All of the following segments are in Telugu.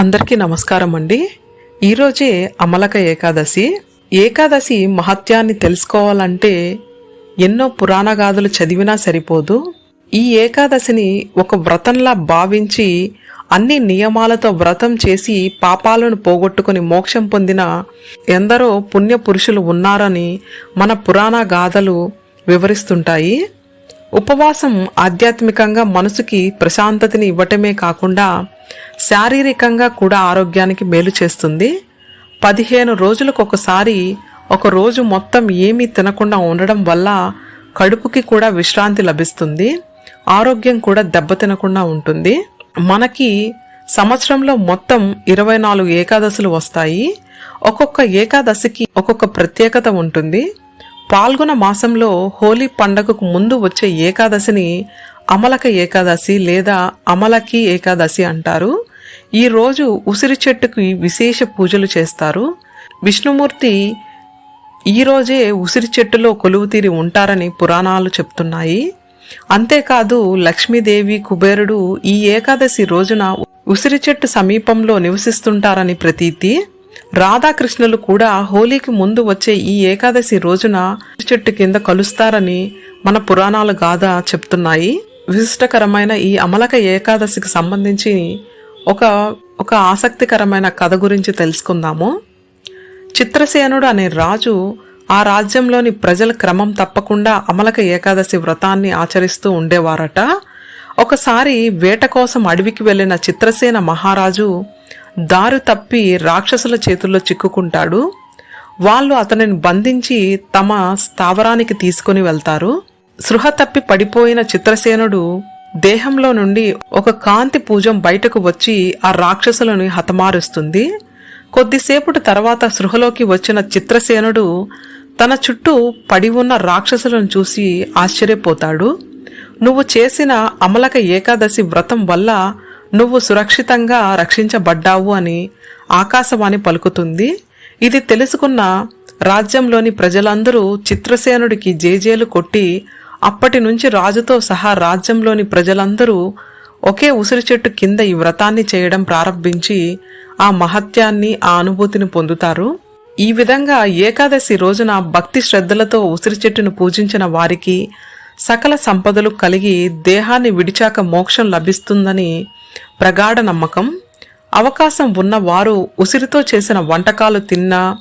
అందరికీ నమస్కారం అండి. ఈరోజే అమలక ఏకాదశి. ఏకాదశి మహత్యాన్ని తెలుసుకోవాలంటే ఎన్నో పురాణ గాథలు చదివినా సరిపోదు. ఈ ఏకాదశిని ఒక వ్రతంలా భావించి అన్ని నియమాలతో వ్రతం చేసి పాపాలను పోగొట్టుకుని మోక్షం పొందిన ఎందరో పుణ్య పురుషులు ఉన్నారని మన పురాణ గాథలు వివరిస్తుంటాయి. ఉపవాసం ఆధ్యాత్మికంగా మనసుకి ప్రశాంతతని ఇవ్వటమే కాకుండా శారీరకంగా కూడా ఆరోగ్యానికి మేలు చేస్తుంది. పదిహేను రోజులకు ఒకసారి ఒక రోజు మొత్తం ఏమీ తినకుండా ఉండడం వల్ల కడుపుకి కూడా విశ్రాంతి లభిస్తుంది. ఆరోగ్యం కూడా దెబ్బతినకుండా ఉంటుంది. మనకి సంవత్సరంలో మొత్తం ఇరవై నాలుగు ఏకాదశులు వస్తాయి. ఒక్కొక్క ఏకాదశికి ఒక్కొక్క ప్రత్యేకత ఉంటుంది. పాల్గొన మాసంలో హోలీ పండగకు ముందు వచ్చే ఏకాదశిని అమలక ఏకాదశి లేదా అమలకి ఏకాదశి అంటారు. ఈ రోజు ఉసిరి చెట్టుకి విశేష పూజలు చేస్తారు. విష్ణుమూర్తి ఈ రోజే ఉసిరి చెట్టులో కొలువుతీరి ఉంటారని పురాణాలు చెప్తున్నాయి. అంతేకాదు లక్ష్మీదేవి కుబేరుడు ఈ ఏకాదశి రోజున ఉసిరి చెట్టు సమీపంలో నివసిస్తుంటారని ప్రతీతి. రాధాకృష్ణులు కూడా హోలీకి ముందు వచ్చే ఈ ఏకాదశి రోజున ఉసిరి చెట్టు కింద కలుస్తారని మన పురాణాలు గాథ చెప్తున్నాయి. విశిష్టకరమైన ఈ అమలక ఏకాదశికి సంబంధించి ఒక ఒక ఆసక్తికరమైన కథ గురించి తెలుసుకుందాము. చిత్రసేనుడు అనే రాజు ఆ రాజ్యంలోని ప్రజల క్రమం తప్పకుండా అమలక ఏకాదశి వ్రతాన్ని ఆచరిస్తూ ఉండేవారట. ఒకసారి వేట కోసం అడవికి వెళ్ళిన చిత్రసేన మహారాజు దారు తప్పి రాక్షసుల చేతుల్లో చిక్కుకుంటాడు. వాళ్ళు అతనిని బంధించి తమ స్థావరానికి తీసుకుని వెళ్తారు. సృహ తప్పి పడిపోయిన చిత్రసేనుడు దేహంలో నుండి ఒక కాంతి పూజం బయటకు వచ్చి ఆ రాక్షసులను హతమారుస్తుంది. కొద్దిసేపటి తర్వాత సృహలోకి వచ్చిన చిత్రసేనుడు తన చుట్టూ పడి ఉన్న రాక్షసులను చూసి ఆశ్చర్యపోతాడు. నువ్వు చేసిన అమలక ఏకాదశి వ్రతం వల్ల నువ్వు సురక్షితంగా రక్షించబడ్డావు అని ఆకాశవాణి పలుకుతుంది. ఇది తెలుసుకున్న రాజ్యంలోని ప్రజలందరూ చిత్రసేనుడికి జేజేలు కొట్టి అప్పటి నుంచి రాజుతో సహా రాజ్యంలోని ప్రజలందరూ ఒకే ఉసిరి చెట్టు కింద ఈ వ్రతాన్ని చేయడం ప్రారంభించి ఆ మహత్యాన్ని ఆ అనుభూతిని పొందుతారు. ఈ విధంగా ఏకాదశి రోజున భక్తి శ్రద్ధలతో ఉసిరి చెట్టును పూజించిన వారికి సకల సంపదలు కలిగి దేహాన్ని విడిచాక మోక్షం లభిస్తుందని ప్రగాఢ నమ్మకం. అవకాశం ఉన్న వారు ఉసిరితో చేసిన వంటకాలు తిన్నా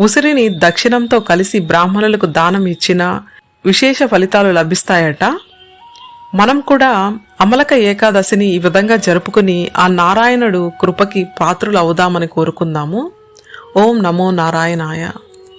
ఉసిరిని దక్షిణంతో కలిసి బ్రాహ్మణులకు దానం ఇచ్చినా విశేష ఫలితాలు లభిస్తాయట. మనం కూడా అమలక ఏకాదశిని ఈ విధంగా జరుపుకుని ఆ నారాయణుడు కృపకి పాత్రులు అవుదామని కోరుకుందాము. ఓం నమో నారాయణాయ.